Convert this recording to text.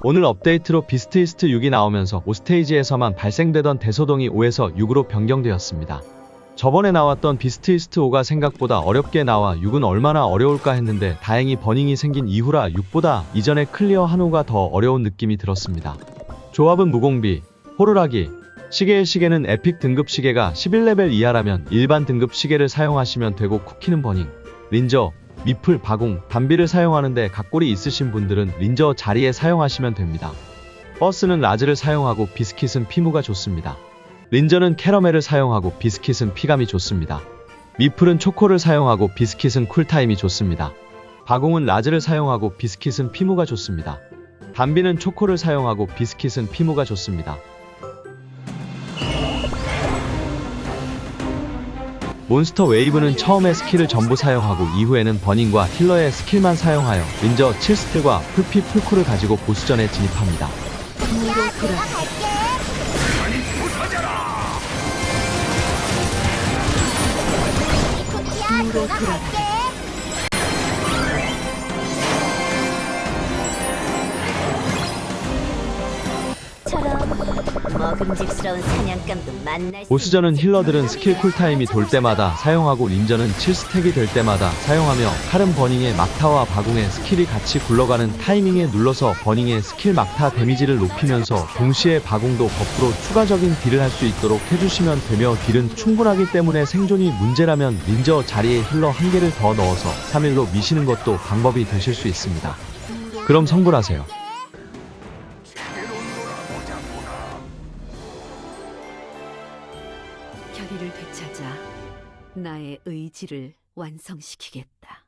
오늘 업데이트로 비스트 이스트 6이 나오면서 5스테이지에서만 발생되던 대소동이 5에서 6으로 변경되었습니다. 저번에 나왔던 비스트 이스트 5가 생각보다 어렵게 나와 6은 얼마나 어려울까 했는데 다행히 버닝이 생긴 이후라 6보다 이전에 클리어 한 호가 더 어려운 느낌이 들었습니다. 조합은 무공비, 호루라기, 시계의 시계는 에픽 등급 시계가 11레벨 이하라면 일반 등급 시계를 사용하시면 되고 쿠키는 버닝, 린저, 미플, 바공, 담비를 사용하는데 각골이 있으신 분들은 린저 자리에 사용하시면 됩니다. 버스는 라즈를 사용하고 비스킷은 피무가 좋습니다. 린저는 캐러멜을 사용하고 비스킷은 피감이 좋습니다. 미플은 초코를 사용하고 비스킷은 쿨타임이 좋습니다. 바공은 라즈를 사용하고 비스킷은 피무가 좋습니다. 담비는 초코를 사용하고 비스킷은 피무가 좋습니다. 몬스터 웨이브는 처음에 스킬을 전부 사용하고 이후에는 버닝과 힐러의 스킬만 사용하여 린저 7스틸과 풀피 풀코를 가지고 보스전에 진입합니다. 처럼 먹음직스러운 사냥감도 만날 수 보스전은. 힐러들은 스킬 쿨타임이 돌 때마다 사용하고 린저는 7스택이 될 때마다 사용하며 칼은 버닝의 막타와 바궁의 스킬이 같이 굴러가는 타이밍에 눌러서 버닝의 스킬 막타 데미지를 높이면서 동시에 바궁도 버프로 추가적인 딜을 할 수 있도록 해주시면 되며 딜은 충분하기 때문에 생존이 문제라면 린저 자리에 힐러 한 개를 더 넣어서 3일로 미시는 것도 방법이 되실 수 있습니다. 그럼 성불하세요. 결의를 되찾아 나의 의지를 완성시키겠다.